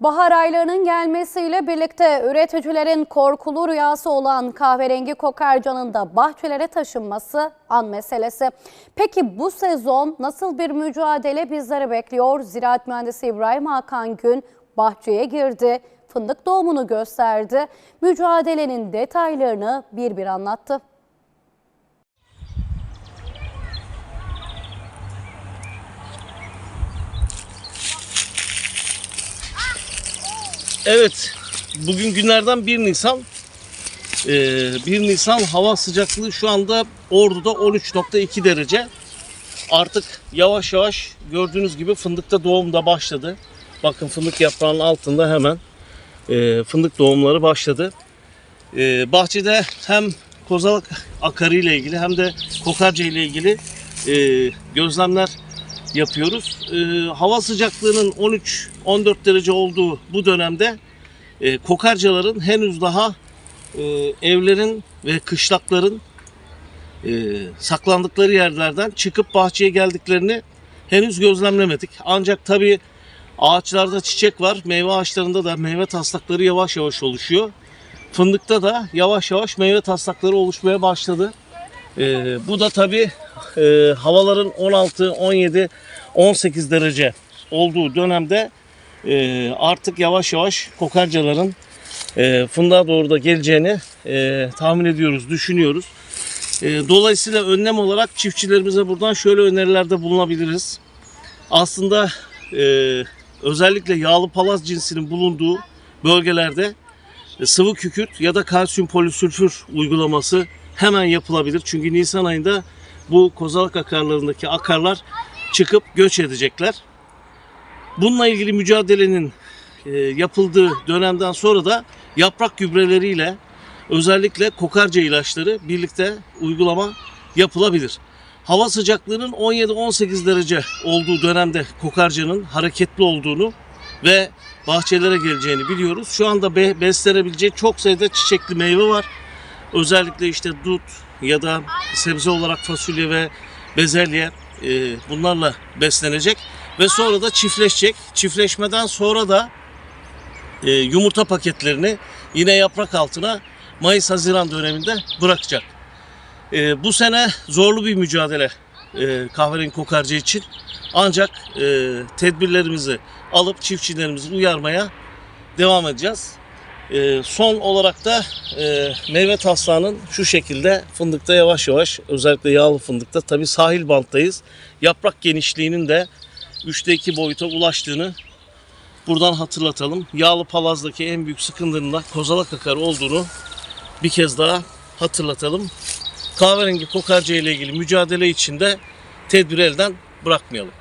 Bahar aylarının gelmesiyle birlikte üreticilerin korkulu rüyası olan kahverengi kokarcanın da bahçelere taşınması an meselesi. Peki bu sezon nasıl bir mücadele bizleri bekliyor? Ziraat Mühendisi İbrahim Hakan Gün bahçeye girdi, fındık doğumunu gösterdi. Mücadelenin detaylarını bir bir anlattı. Evet, bugün günlerden 1 Nisan. Ee, 1 Nisan hava sıcaklığı şu anda Ordu'da 13.2 derece. Artık yavaş yavaş gördüğünüz gibi fındıkta doğum da başladı. Bakın fındık yaprağının altında hemen e, fındık doğumları başladı. E, bahçede hem kozalak akarı ile ilgili hem de kokarca ile ilgili e, gözlemler yapıyoruz. E, hava sıcaklığının 13-14 derece olduğu bu dönemde e, kokarcaların henüz daha e, evlerin ve kışlakların e, saklandıkları yerlerden çıkıp bahçeye geldiklerini henüz gözlemlemedik. Ancak tabii ağaçlarda çiçek var. Meyve ağaçlarında da meyve taslakları yavaş yavaş oluşuyor. Fındıkta da yavaş yavaş meyve taslakları oluşmaya başladı. E, bu da tabii e, havaların 16, 17, 18 derece olduğu dönemde e, artık yavaş yavaş kokarcaların e, fındığa doğru da geleceğini e, tahmin ediyoruz, düşünüyoruz. E, dolayısıyla önlem olarak çiftçilerimize buradan şöyle önerilerde bulunabiliriz. Aslında e, özellikle yağlı palaz cinsinin bulunduğu bölgelerde e, sıvı kükürt ya da kalsiyum polisülfür uygulaması hemen yapılabilir. Çünkü Nisan ayında bu kozalak akarlarındaki akarlar çıkıp göç edecekler. Bununla ilgili mücadelenin e, yapıldığı dönemden sonra da yaprak gübreleriyle özellikle kokarca ilaçları birlikte uygulama yapılabilir. Hava sıcaklığının 17-18 derece olduğu dönemde kokarcanın hareketli olduğunu ve bahçelere geleceğini biliyoruz. Şu anda be, beslenebileceği çok sayıda çiçekli meyve var. Özellikle işte dut ya da sebze olarak fasulye ve bezelye e, bunlarla beslenecek ve sonra da çiftleşecek. Çiftleşmeden sonra da e, yumurta paketlerini yine yaprak altına Mayıs-Haziran döneminde bırakacak. E, bu sene zorlu bir mücadele e, kahverengi kokarca için. Ancak e, tedbirlerimizi alıp çiftçilerimizi uyarmaya devam edeceğiz. E, son olarak da e, meyve taslağının şu şekilde fındıkta yavaş yavaş özellikle yağlı fındıkta tabi sahil banttayız. Yaprak genişliğinin de 3'te 2 boyuta ulaştığını buradan hatırlatalım. Yağlı palazdaki en büyük sıkıntının da kozalak akar olduğunu bir kez daha hatırlatalım. Kahverengi kokarca ile ilgili mücadele içinde tedbiri elden bırakmayalım.